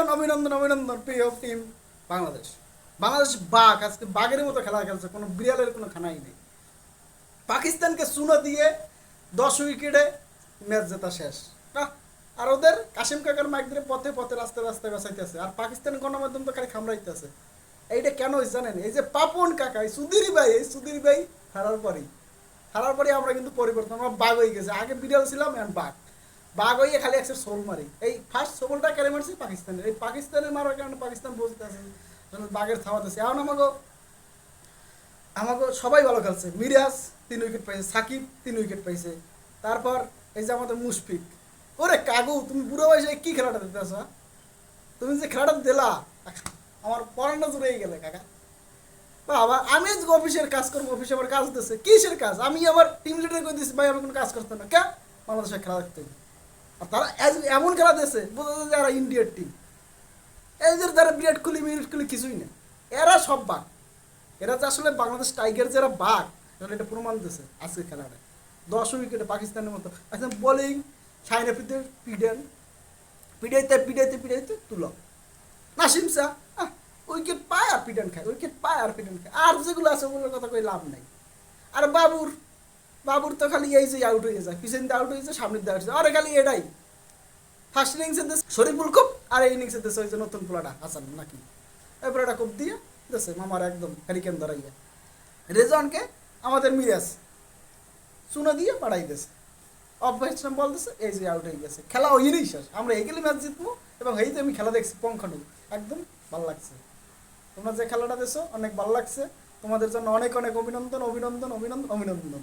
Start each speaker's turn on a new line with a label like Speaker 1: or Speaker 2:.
Speaker 1: অভিনন্দন অভিনন্দন অভিনন্দন, প্রিয় টিম বাংলাদেশ। বাংলাদেশ বাঘ, আজকে বাঘের মতো খেলা খেলছে, কোনো বিড়ালের কোনো খানাই নেই। পাকিস্তানকে শূন্য দিয়ে দশ উইকেটে ম্যাচ জেতা শেষ। আর ওদের কাশিম কাকার মাইক দিয়ে পথে পথে রাস্তায় রাস্তায় বাঁচাইতেছে আর পাকিস্তান গণমাধ্যম তো খালি খামড়াইতেছে। এইটা কেন জানেন? এই যে পাপন কাকা, এই সুধীর ভাই, এই সুধীর ভাই হারার পরেই। হারার পরে আমরা কিন্তু পরিবর্তন, আমরা বাঘ হয়ে গেছে। আগে বিড়াল ছিলাম, এখন বাঘ। বাঘ হয়ে খালি সোল মারি। এই ফার্স্ট সোলটা কেড়ে মারছি পাকিস্তানের। এই পাকিস্তানের মারার কারণে পাকিস্তান বলতে আছে বাঘের থামাতেছে এখন আমাকে আমাকে সবাই ভালো খেলছে। মিরাজ তিন উইকেট পাইছে, সাকিব তিন উইকেট পাইছে। তারপর এই যে আমাদের মুশফিক, ওরে কাগু তুমি বুড়ো বয়সে কি খেলাটা দিতে আসো তুমি যে খেলাটা দিলা, আমার পড়ানো জুড়ে গেলে কাকা। বাবা, আমি অফিসের কাজ করব, অফিসে আমার কাজ দিতেছে কিসের কাজ? আমি আমার টিম লিডার করে দিচ্ছি ভাই, আমি কোনো কাজ করতে না। কে? বাংলাদেশের খেলা দেখতে তারা এমন খেলা দিয়েছে, বোঝা যায় যে এরা ইন্ডিয়ার টিম এদের দ্বারা বিরাট কোহলি বিরাট কোহলি কিছুই না এরা সব বাঘ। এরা যে আসলে বাংলাদেশ টাইগার যারা বাঘ, তাহলে এটা প্রমাণ দিয়েছে আজকে খেলাটা। দশ উইকেটে পাকিস্তানের মতো। আচ্ছা বোলিং সাইনা পিতে পিডেন, পিডাইতে পিডাইতে পিডাইতে তুলো নাসিম শাহ উইকেট পায় আর পিডেন খায় উইকেট পায় আর পিডেন খায়। আর যেগুলো আছে ওগুলোর কথা কই লাভ নাই। আর বাবুর বাবুর তো খালি এই যে আউট হয়ে যায়, পিছন দিয়ে আউট হয়ে যায়, সামনের দিয়ে আউট হয়ে যায়। আরে খালি এটাই। ফার্স্ট ইনিংসের দেশ শরীফুল আর এই ইনিংসের দেশে যে নতুন পোলাটা হাসান নাকি? এই পোলাটা দিয়ে দেশে মামার একদম হ্যারিকেন ধরাইয়া। রেজনকে আমাদের মিরাজ দিয়ে পাঠাই দিয়েছে। অভ্যাস বলতেছে, এই যে আউট হয়ে গেছে। খেলা ওই শেষ। আমরা এই গেলে ম্যাচ জিতবো, এবং এই যে আমি খেলা দেখছি পঙ্খানু একদম ভালো লাগছে। তোমরা যে খেলাটা দেছো অনেক ভালো লাগছে। তোমাদের জন্য অনেক অনেক অভিনন্দন অভিনন্দন অভিনন্দন অভিনন্দন।